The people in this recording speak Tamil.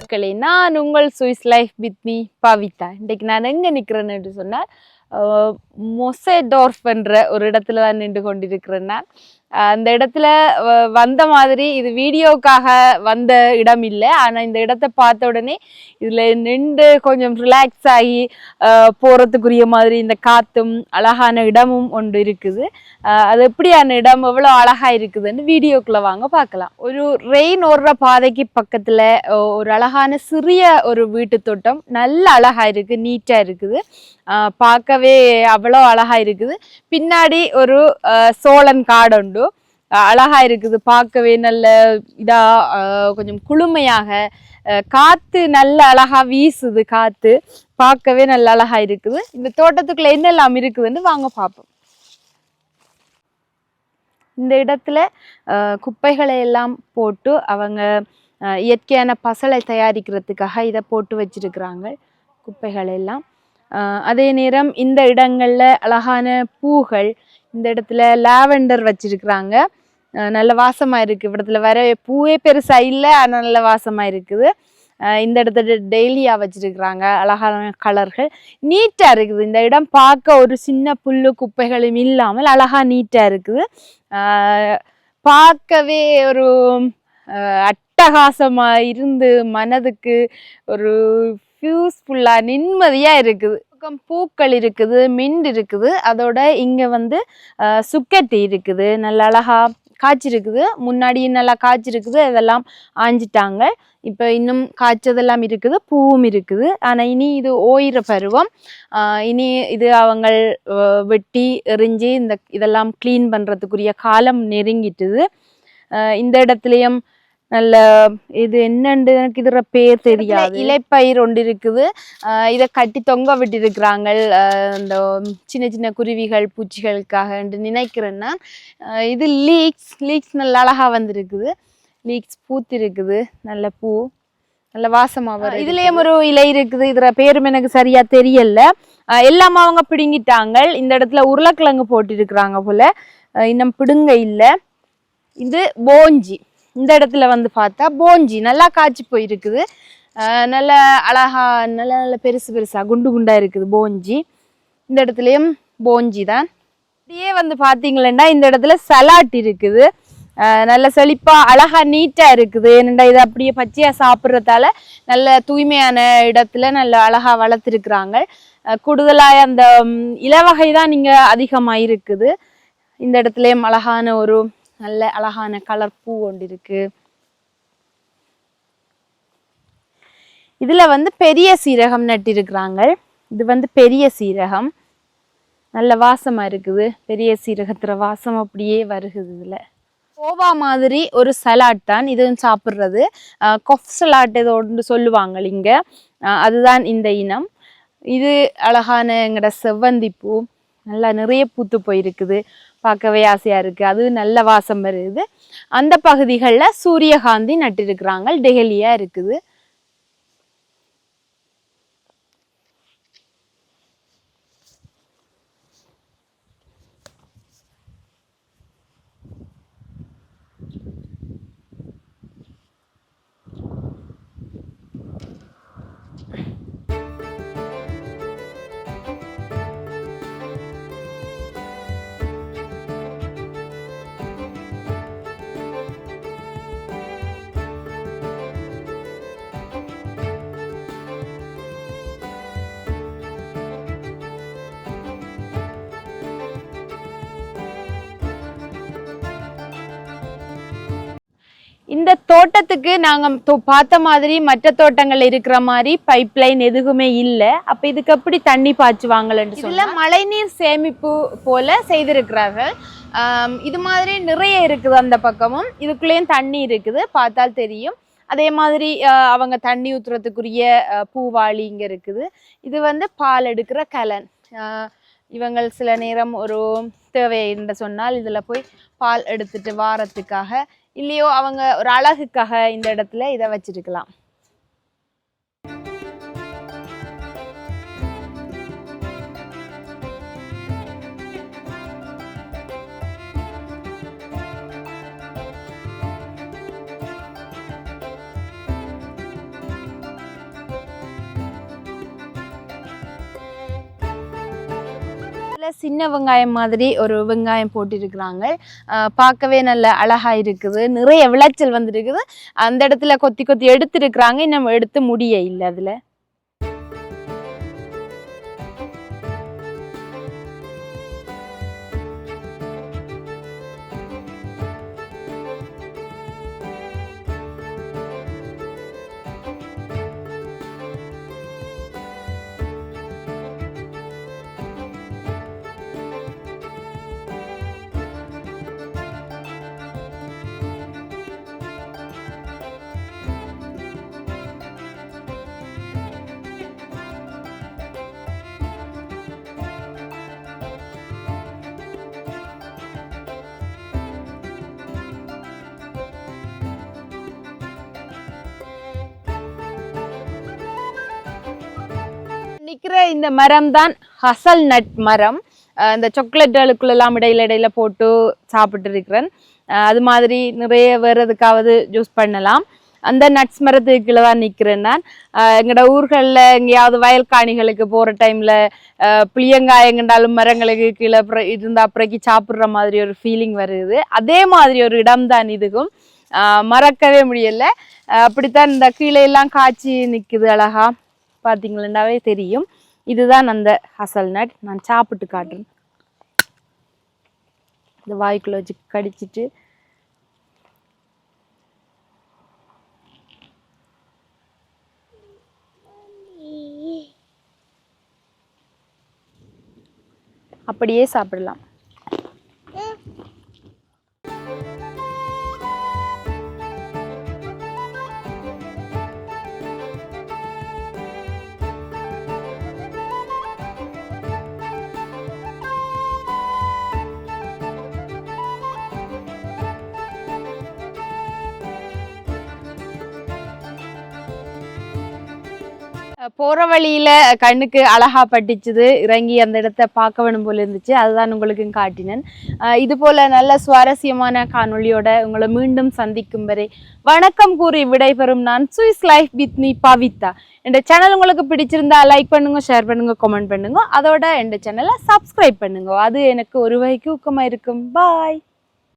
மக்களே நான் உங்கள் Swiss life with me Pavitha. இன்றைக்கு நான் எங்கே நிற்கிறேன்னு சொன்னால் மொசேடோர்ஃப் என்ற ஒரு இடத்துல தான் நின்று கொண்டிருக்கிறேன் நான். அந்த இடத்துல வ- வந்த மாதிரி இது வீடியோக்காக வந்த இடம் இல்லை. ஆனால் இந்த இடத்த பார்த்த உடனே இதில் நின்று கொஞ்சம் ரிலாக்ஸ் ஆகி போகிறதுக்குரிய மாதிரி இந்த காற்றும் அழகான இடமும் ஒன்று இருக்குது. அது எப்படியான இடம் எவ்வளோ அழகாக இருக்குதுன்னு வீடியோக்குள்ள வாங்க பார்க்கலாம். ஒரு ரெயின் ஓடுற பாதைக்கு பக்கத்தில் ஒரு அழகான சிறிய ஒரு வீட்டு தோட்டம். நல்ல அழகாக இருக்குது நீட்டாக இருக்குது. பார்க்கவே அவ்வளோ அழகாக இருக்குது. பின்னாடி ஒரு சோழன் காடு உண்டு. அழகா இருக்குது. பார்க்கவே நல்ல இதா கொஞ்சம் குளுமையாக காத்து நல்ல அழகா வீசுது காத்து. பார்க்கவே நல்ல அழகா இருக்குது. இந்த தோட்டத்துக்குள்ள என்னெல்லாம் இருக்குதுன்னு வாங்க பார்ப்போம். இந்த இடத்துல குப்பைகளை எல்லாம் போட்டு அவங்க இயற்கையான பசலை தயாரிக்கிறதுக்காக இதை போட்டு வச்சிருக்கிறாங்க குப்பைகள் எல்லாம். அதே நேரம் இந்த இடங்களில் அழகான பூகள் இந்த இடத்துல லாவெண்டர் வச்சிருக்கிறாங்க. நல்ல வாசமாக இருக்குது இடத்துல வர பூவே பெருசாக இல்லை ஆனால் நல்ல வாசமாக இருக்குது இந்த இடத்துல டெய்லியாக வச்சுருக்குறாங்க. அழகான கலர்கள். நீட்டாக இருக்குது. இந்த இடம் பார்க்க ஒரு சின்ன புல்லு குப்பைகளும் இல்லாமல் அழகாக நீட்டாக இருக்குது. பார்க்கவே ஒரு அட்டகாசமாக இருந்து மனதுக்கு ஒரு ஃபியூஸ்ஃபுல்லாக நிம்மதியாக இருக்குது. பக்கம் பூக்கள் இருக்குது மின்ட் இருக்குது. அதோட இங்கே வந்து சுக்கட்டி இருக்குது. நல்ல அழகாக காய்ச்சிருக்குது. முன்னாடி நல்லா காய்ச்சிருக்குது. இதெல்லாம் ஆஞ்சிட்டாங்க. இப்போ இன்னும் காய்ச்சதெல்லாம் இருக்குது. பூவும் இருக்குது. ஆனால் இனி இது ஓயிற பருவம். இனி இது அவங்க வெட்டி எரிஞ்சு இந்த இதெல்லாம் க்ளீன் பண்ணுறதுக்குரிய காலம் நெருங்கிட்டுது. இந்த இடத்துலையும் நல்ல இது என்னண்டு? எனக்கு இதுற பேர் தெரியாது. இலைப்பயிர் ஒன்று இருக்குது. இதை கட்டி தொங்க விட்டிருக்கிறாங்க இந்த சின்ன சின்ன குருவிகள் பூச்சிகளுக்காக என்று நினைக்கிறேன் நான் இது லீக்ஸ் லீக்ஸ் நல்ல அழகா வந்திருக்குது. லீக்ஸ் பூத்திருக்குது. நல்ல பூ நல்ல வாசமா வரும் இதுலயும் ஒரு இலை இருக்குது. இதுல பேரும் எனக்கு சரியா தெரியல. எல்லாம் அவங்க பிடுங்கிட்டாங்க இந்த இடத்துல உருளைக்கிழங்கு போட்டிருக்கிறாங்க போல. இன்னும் பிடுங்க இல்ல. இது போஞ்சி. இந்த இடத்துல வந்து பார்த்தா போஞ்சி நல்லா காய்ச்சி போயிருக்குது. நல்ல அழகா நல்ல நல்ல பெருசு பெருசாக குண்டு குண்டாக இருக்குது போஞ்சி. இந்த இடத்துலையும் போஞ்சி தான். அப்படியே வந்து பார்த்தீங்களேன்னா இந்த இடத்துல சலாட் இருக்குது. நல்ல செழிப்பாக அழகாக நீட்டாக இருக்குது. ஏனெண்டா இதை அப்படியே பச்சையாக சாப்பிட்றதால நல்ல தூய்மையான இடத்துல நல்ல அழகாக வளர்த்துருக்குறாங்க. கூடுதலாக அந்த இலவகை தான் நீங்கள் அதிகமாக இருக்குது இந்த இடத்துலையும் அழகான ஒரு நல்ல அழகான கலர் பூ ஒன்று இருக்கு. இதுல வந்து பெரிய சீரகம் நட்டிருக்கிறாங்க. இது வந்து பெரிய சீரகம். நல்ல வாசமா இருக்குது. பெரிய சீரகத்துல வாசம் அப்படியே வருகுது இதுல. கோவா மாதிரி ஒரு சலாட் தான் இதுவும் சாப்பிட்றது. கொஃப் சலாட் ஏதோ ஒன்று சொல்லுவாங்க இங்க. அஹ் அதுதான் இந்த இனம். இது அழகான எங்கட செவ்வந்தி பூ. நல்லா நிறைய பூத்து போயிருக்குது. பார்க்கவே ஆசையாக இருக்குது அது நல்ல வாசம் வருது. அந்த பகுதிகளில் சூரியகாந்தி நட்டிருக்கிறாங்க. டெஹலியாக இருக்குது. இந்த தோட்டத்துக்கு நாங்க தோ- பார்த்த மாதிரி மற்ற தோட்டங்கள் இருக்கிற மாதிரி பைப் லைன் எதுவுமே இல்ல. அப்ப இதுக்கு எப்படி தண்ணி பாய்ச்சுவாங்கன்னு இதுல மழைநீர் சேமிப்பு போல செய்திருக்கிறார்கள். இது மாதிரி நிறைய இருக்குது அந்த பக்கமும். இதுக்குள்ளேயும் தண்ணி இருக்குது பார்த்தால் தெரியும். அதே மாதிரி அவங்க தண்ணி ஊத்துறதுக்குரிய அஹ், பூவாளி இங்க இருக்குது. இது வந்து பால் எடுக்கிற கலன். இவங்கள் சில நேரம் ஒரு தேவை என்று சொன்னால் இதுல போய் பால் எடுத்துட்டு வாரத்துக்காக இல்லையோ அவங்க ஒரு அழகுக்காக இந்த இடத்துல இதை வச்சிருக்கலாம். சின்ன வெங்காயம் மாதிரி ஒரு வெங்காயம் போட்டிருக்கிறாங்க. பார்க்கவே நல்ல அழகா இருக்குது. நிறைய விளைச்சல் வந்திருக்குது. அந்த இடத்துல கொத்தி கொத்தி எடுத்திருக்கிறாங்க. இன்னும் எடுத்து முடிய இல்லை அதில் நிற்கிற இந்த மரம் தான் ஹசல் நட் மரம். இந்த இந்த சாக்லேட்டுகளுக்குள்ளெல்லாம் இடையில இடையில போட்டு சாப்பிட்டு இருக்கிறேன் அது மாதிரி நிறைய வேறு எதுக்காவது ஜூஸ் பண்ணலாம். அந்த நட்ஸ் மரத்துக்கு கீழே தான் நிற்கிறேன் நான். எங்களோட ஊர்களில் எங்கேயாவது வயல் காணிகளுக்கு போகிற டைமில் புளியங்காய் எங்கண்டாலும் மரங்களுக்கு கீழே அப்புறம் இருந்தா அப்புறக்கி சாப்பிட்ற மாதிரி ஒரு ஃபீலிங் வருது. அதே மாதிரி ஒரு இடம் தான் இதுக்கும் மறக்கவே முடியலை. அப்படித்தான் இந்த கீழே எல்லாம் காய்ச்சி நிற்குது அழகா. பார்த்தீங்களாவே தெரியும். இதுதான் அந்த ஹசல் நட் நான் சாப்பிட்டு காட்டுறேன். இந்த வாய்க்குள்ள வச்சு கடிச்சிட்டு. அப்படியே சாப்பிடலாம். போகிற வழியில் கண்ணுக்கு அழகா பட்டுச்சுது இறங்கி அந்த இடத்த பார்க்க வேணும் இருந்துச்சு. அதுதான் உங்களுக்கு காட்டினேன். இது போல் நல்ல சுவாரஸ்யமான காணொளியோட உங்களை மீண்டும் சந்திக்கும் வரை வணக்கம் கூறி விடைபெறும் நான் Swiss life with me Pavitha. இந்த சேனல் உங்களுக்கு பிடிச்சிருந்தா லைக் பண்ணுங்க ஷேர் பண்ணுங்க கமெண்ட் பண்ணுங்க. அதோட என் சேனலை சப்ஸ்கிரைப் பண்ணுங்க. அது எனக்கு ஒரு வகைக்கு ஊக்கமாக இருக்கும். பாய்